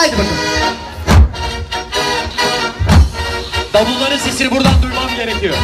Haydi bakalım. Davulların sesini buradan duymam gerekiyor.